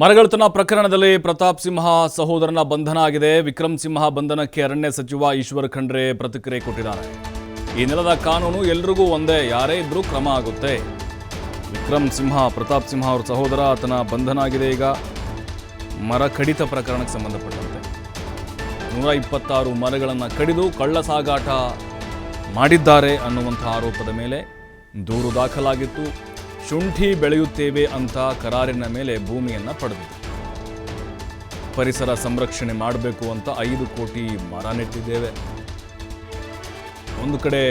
ಮರಗಳತನ ಪ್ರಕರಣದಲ್ಲಿ ಪ್ರತಾಪ್ ಸಿಂಹ ಸಹೋದರನ ಬಂಧನ ಆಗಿದೆ. ವಿಕ್ರಮ್ ಸಿಂಹ ಬಂಧನಕ್ಕೆ ಅರಣ್ಯ ಸಚಿವ ಈಶ್ವರ್ ಖಂಡ್ರೆ ಪ್ರತಿಕ್ರಿಯೆ ಕೊಟ್ಟಿದ್ದಾರೆ. ಈ ನೆಲದ ಕಾನೂನು ಎಲ್ರಿಗೂ ಒಂದೇ, ಯಾರೇ ಇದ್ರೂ ಕ್ರಮ ಆಗುತ್ತೆ. ವಿಕ್ರಮ್ ಸಿಂಹ, ಪ್ರತಾಪ್ ಸಿಂಹ ಅವರ ಸಹೋದರ, ಆತನ ಬಂಧನ ಆಗಿದೆ ಈಗ. ಮರ ಕಡಿತ ಪ್ರಕರಣಕ್ಕೆ ಸಂಬಂಧಪಟ್ಟಂತೆ. ನೂರ ಇಪ್ಪತ್ತಾರು ಮರಗಳನ್ನು ಕಡಿದು ಕಳ್ಳ ಸಾಗಾಟ ಮಾಡಿದ್ದಾರೆ ಅನ್ನುವಂಥ ಆರೋಪದ ಮೇಲೆ ದೂರು ದಾಖಲಾಗಿತ್ತು. ಶುಂಠಿ ಬೆಳೆಯುತ್ತೇವೆ ಅಂತ ಕರಾರಿನ ಮೇಲೆ ಭೂಮಿಯನ್ನು ಪಡೆದಿದೆ. ಪರಿಸರ ಸಂರಕ್ಷಣೆ ಮಾಡಬೇಕು ಅಂತ ಐದು ಕೋಟಿ ಮರ ನೆಟ್ಟಿದ್ದೇವೆ. ಒಂದು ಕಡೆ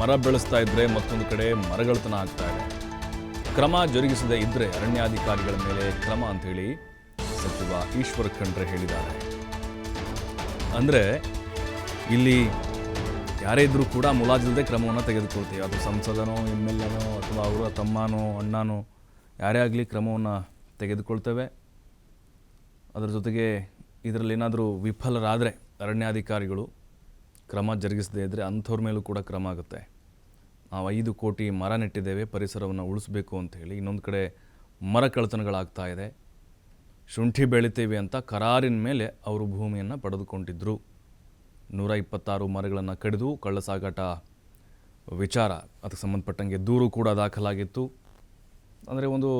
ಮರ ಬೆಳೆಸ್ತಾ ಇದ್ರೆ ಮತ್ತೊಂದು ಕಡೆ ಮರಗಳತನ ಆಗ್ತಾ ಇದೆ. ಕ್ರಮ ಜರುಗಿಸದೇ ಇದ್ರೆ ಅರಣ್ಯಾಧಿಕಾರಿಗಳ ಮೇಲೆ ಕ್ರಮ ಅಂತ ಹೇಳಿ ಸಚಿವ ಈಶ್ವರ್ ಖಂಡ್ರೆ ಹೇಳಿದ್ದಾರೆ. ಅಂದರೆ ಇಲ್ಲಿ ಯಾರೇ ಇದ್ದರೂ ಕೂಡ ಮುಲಾಜಿಲ್ಲದೆ ಕ್ರಮವನ್ನು ತೆಗೆದುಕೊಳ್ತೀವಿ. ಅದು ಸಂಸದನೋ ಎಂ ಎಲ್ ಎನೋ ಅಥವಾ ಅವರ ತಮ್ಮನೋ, ಅಣ್ಣನೋ, ಯಾರೇ ಆಗಲಿ ಕ್ರಮವನ್ನು ತೆಗೆದುಕೊಳ್ತೇವೆ. ಅದರ ಜೊತೆಗೆ ಇದರಲ್ಲಿ ಏನಾದರೂ ವಿಫಲರಾದರೆ ಅರಣ್ಯಾಧಿಕಾರಿಗಳು ಕ್ರಮ ಜರುಗಿಸದೇ ಇದ್ದರೆ ಅಂಥವ್ರ ಮೇಲೂ ಕೂಡ ಕ್ರಮ ಆಗುತ್ತೆ. ನಾವು ಐದು ಕೋಟಿ ಮರ ನೆಟ್ಟಿದ್ದೇವೆ, ಪರಿಸರವನ್ನು ಉಳಿಸಬೇಕು ಅಂತ ಹೇಳಿ ಇನ್ನೊಂದು ಕಡೆ ಮರ ಕಳ್ಳತನಗಳಾಗ್ತಾ ಇದೆ. ಶುಂಠಿ ಬೆಳಿತೀವಿ ಅಂತ ಕರಾರಿನ ಮೇಲೆ ಅವರು ಭೂಮಿಯನ್ನು ಪಡೆದುಕೊಂಡಿದ್ದರು ನೂರ ಇಪ್ಪತ್ತಾರು ಮರಗಳನ್ನು ಕಡಿದು ಕಳ್ಳ ಸಾಗಾಟ ವಿಚಾರ. ಅದಕ್ಕೆ ಸಂಬಂಧಪಟ್ಟಂಗೆ ದೂರು ಕೂಡ ದಾಖಲಾಗಿತ್ತು. ಅಂದರೆ ಒಂದು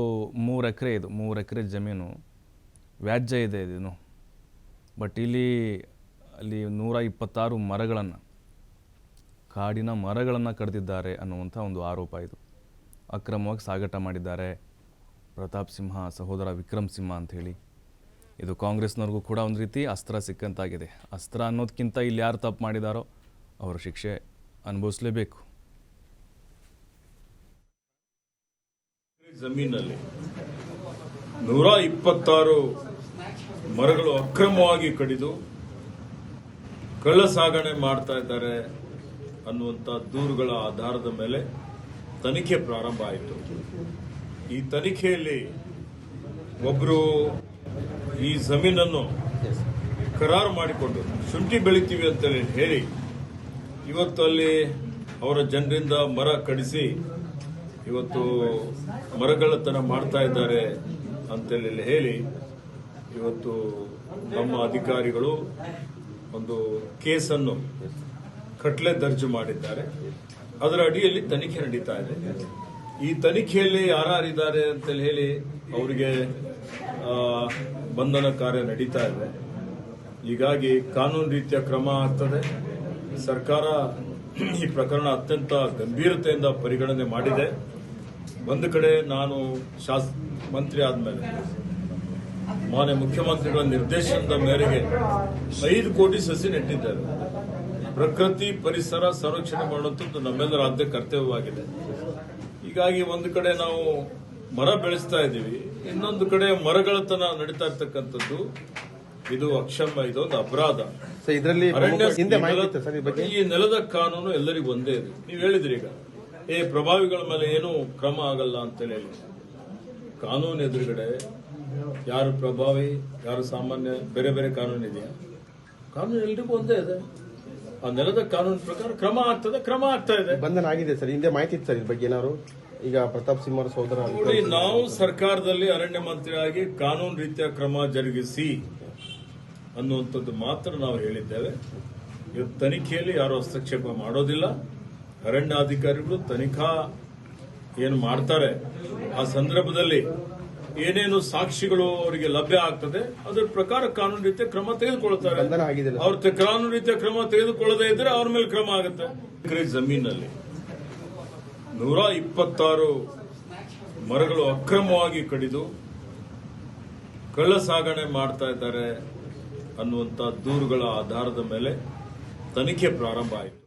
ಮೂರು ಎಕರೆ ಇದು, ಮೂರು ಎಕರೆ ಜಮೀನು, ವ್ಯಾಜ್ಯ ಇದೆ ಇದೇನು. ಬಟ್ ಇಲ್ಲಿ, ಅಲ್ಲಿ ನೂರ ಇಪ್ಪತ್ತಾರು ಮರಗಳನ್ನು, ಕಾಡಿನ ಮರಗಳನ್ನು ಕಡಿದಿದ್ದಾರೆ ಅನ್ನುವಂಥ ಒಂದು ಆರೋಪ ಇದು. ಅಕ್ರಮವಾಗಿ ಸಾಗಾಟ ಮಾಡಿದ್ದಾರೆ ಪ್ರತಾಪ್ ಸಿಂಹ, ಸಹೋದರ ವಿಕ್ರಮ್ ಸಿಂಹ ಅಂಥೇಳಿ ಇದು ಕಾಂಗ್ರೆಸ್ನವ್ರಿಗೂ ಕೂಡ ಒಂದು ರೀತಿ ಅಸ್ತ್ರ ಸಿಕ್ಕಂತಾಗಿದೆ. ಅಸ್ತ್ರ ಅನ್ನೋದಕ್ಕಿಂತ ಇಲ್ಲಿ ಯಾರು ತಪ್ಪು ಮಾಡಿದಾರೋ ಅವರ ಶಿಕ್ಷೆ ಅನುಭವಿಸಲೇಬೇಕು. ಜಮೀನಲ್ಲಿ ನೂರ ಇಪ್ಪತ್ತಾರು ಮರಗಳು ಅಕ್ರಮವಾಗಿ ಕಡಿದು ಕಳ್ಳ ಸಾಗಣೆ ಮಾಡ್ತಾ ಇದ್ದಾರೆ ಅನ್ನುವಂಥ ದೂರುಗಳ ಆಧಾರದ ಮೇಲೆ ತನಿಖೆ ಪ್ರಾರಂಭ ಆಯಿತು. ಈ ತನಿಖೆಯಲ್ಲಿ ಒಬ್ಬರು ಈ ಜಮೀನನ್ನು ಕರಾರು ಮಾಡಿಕೊಂಡು ಶುಂಠಿ ಬೆಳಿತೀವಿ ಅಂತೇಳಿ ಹೇಳಿ ಇವತ್ತು ಅಲ್ಲಿ ಅವರ ಜನರಿಂದ ಮರ ಕಡಿಸಿ ಇವತ್ತು ಮರಗಳತನ ಮಾಡ್ತಾ ಇದ್ದಾರೆ ಅಂತೇಳಿ ಹೇಳಿ ಇವತ್ತು ನಮ್ಮ ಅಧಿಕಾರಿಗಳು ಒಂದು ಕೇಸನ್ನು ಕಟ್ಲೆ ದರ್ಜು ಮಾಡಿದ್ದಾರೆ. ಅದರ ಅಡಿಯಲ್ಲಿ ತನಿಖೆ ನಡೀತಾ ಇದೆ. ಈ ತನಿಖೆಯಲ್ಲಿ ಯಾರ್ಯಾರಿದ್ದಾರೆ ಅಂತೇಳಿ ಹೇಳಿ ಅವರಿಗೆ ಬಂಧನ ಕಾರ್ಯ ನಡೀತಾ ಇದೆ. ಹೀಗಾಗಿ ಕಾನೂನು ರೀತಿಯ ಕ್ರಮ ಆಗ್ತದೆ. ಸರ್ಕಾರ ಈ ಪ್ರಕರಣ ಅತ್ಯಂತ ಗಂಭೀರತೆಯಿಂದ ಪರಿಗಣನೆ ಮಾಡಿದೆ. ಒಂದು ಕಡೆ ನಾನು ಶಾಸ, ಮಂತ್ರಿ ಆದ್ಮೇಲೆ, ಮಾನ್ಯ ಮುಖ್ಯಮಂತ್ರಿಗಳ ನಿರ್ದೇಶನದ ಮೇರೆಗೆ ಐದು ಕೋಟಿ ಸಸಿ ನೆಟ್ಟಿದ್ದಾರೆ. ಪ್ರಕೃತಿ ಪರಿಸರ ಸಂರಕ್ಷಣೆ ಮಾಡುವಂಥದ್ದು ನಮ್ಮೆಲ್ಲರ ಆದ್ಯ ಕರ್ತವ್ಯವಾಗಿದೆ. ಹೀಗಾಗಿ ಒಂದು ಕಡೆ ನಾವು ಮರ ಬೆಳೆಸ್ತಾ ಇದ್ದೀವಿ. ಇನ್ನೊಂದು ಕಡೆ ಮರಗಳತನ ನಡೀತಾ ಇರ್ತಕ್ಕಂಥದ್ದು ಇದು ಅಕ್ಷಮ ಇದೊಂದು ಅಪರಾಧ. ಇದರಲ್ಲಿ ಹಿಂದೆ ಈ ಮಾಹಿತಿ ನೆಲ- ಸರ್ ಈ ಬಗ್ಗೆ? ಈ ನೆಲದ ಕಾನೂನು ಎಲ್ಲರಿಗೂ ಒಂದೇ ಇದೆ. ನೀವು ಹೇಳಿದ್ರಿ ಈಗ. ಏ ಪ್ರಭಾವಿಗಳ ಮೇಲೆ ಏನು ಕ್ರಮ ಆಗಲ್ಲ ಅಂತ ಹೇಳಿ. ಕಾನೂನು ಎದುರುಗಡೆ ಯಾರು ಪ್ರಭಾವಿ ಯಾರು ಸಾಮಾನ್ಯ ಬೇರೆ ಬೇರೆ ಕಾನೂನು ಇದೆಯಾ? ಕಾನೂನು ಎಲ್ರಿಗೂ ಒಂದೇ ಇದೆ. ಆ ನೆಲದ ಕಾನೂನು ಪ್ರಕಾರ ಕ್ರಮ ಆಗ್ತದೆ ಕ್ರಮ ಆಗ್ತಾ ಇದೆ. ಬಂಧನ ಆಗಿದೆ ಸರ್. ಹಿಂದೆ ಮಾಹಿತಿ ಇತ್ತು ಸರ್ ಇದ್ರ ಬಗ್ಗೆ ಏನಾದ್ರು? ಈಗ ಪ್ರತಾಪ್ ಸಿಂಹ ಅವ್ರ ಸೋದರ ನೋಡಿ ನಾವು ಸರ್ಕಾರದಲ್ಲಿ ಅರಣ್ಯ ಮಂತ್ರಿಯಾಗಿ ಕಾನೂನು ರೀತಿಯ ಕ್ರಮ ಜರುಗಿಸಿ ಅನ್ನುವಂಥದ್ದು ಮಾತ್ರ ನಾವು ಹೇಳಿದ್ದೇವೆ. ಇವತ್ತು ತನಿಖೆಯಲ್ಲಿ ಯಾರು ಹಸ್ತಕ್ಷೇಪ ಮಾಡೋದಿಲ್ಲ. ಅರಣ್ಯಾಧಿಕಾರಿಗಳು ತನಿಖಾ ಏನು ಮಾಡ್ತಾರೆ. ಆ ಸಂದರ್ಭದಲ್ಲಿ ಏನೇನು ಸಾಕ್ಷಿಗಳು ಅವರಿಗೆ ಲಭ್ಯ ಆಗ್ತದೆ ಅದರ ಪ್ರಕಾರ ಕಾನೂನು ರೀತಿಯ ಕ್ರಮ ತೆಗೆದುಕೊಳ್ತಾರೆ ಅವ್ರ ಕಾನೂನು ರೀತಿಯ ಕ್ರಮ ತೆಗೆದುಕೊಳ್ಳದೇ ಇದ್ರೆ ಅವ್ರ ಮೇಲೆ ಕ್ರಮ ಆಗುತ್ತೆ. ಜಮೀನಲ್ಲಿ ನೂರ ಇಪ್ಪತ್ತಾರು ಮರಗಳು ಅಕ್ರಮವಾಗಿ ಕಡಿದು ಕಳ್ಳ ಸಾಗಣೆ ಮಾಡ್ತಾ ಇದ್ದಾರೆ ಅನ್ನುವಂಥ ದೂರುಗಳ ಆಧಾರದ ಮೇಲೆ ತನಿಖೆ ಪ್ರಾರಂಭ ಆಯಿತು.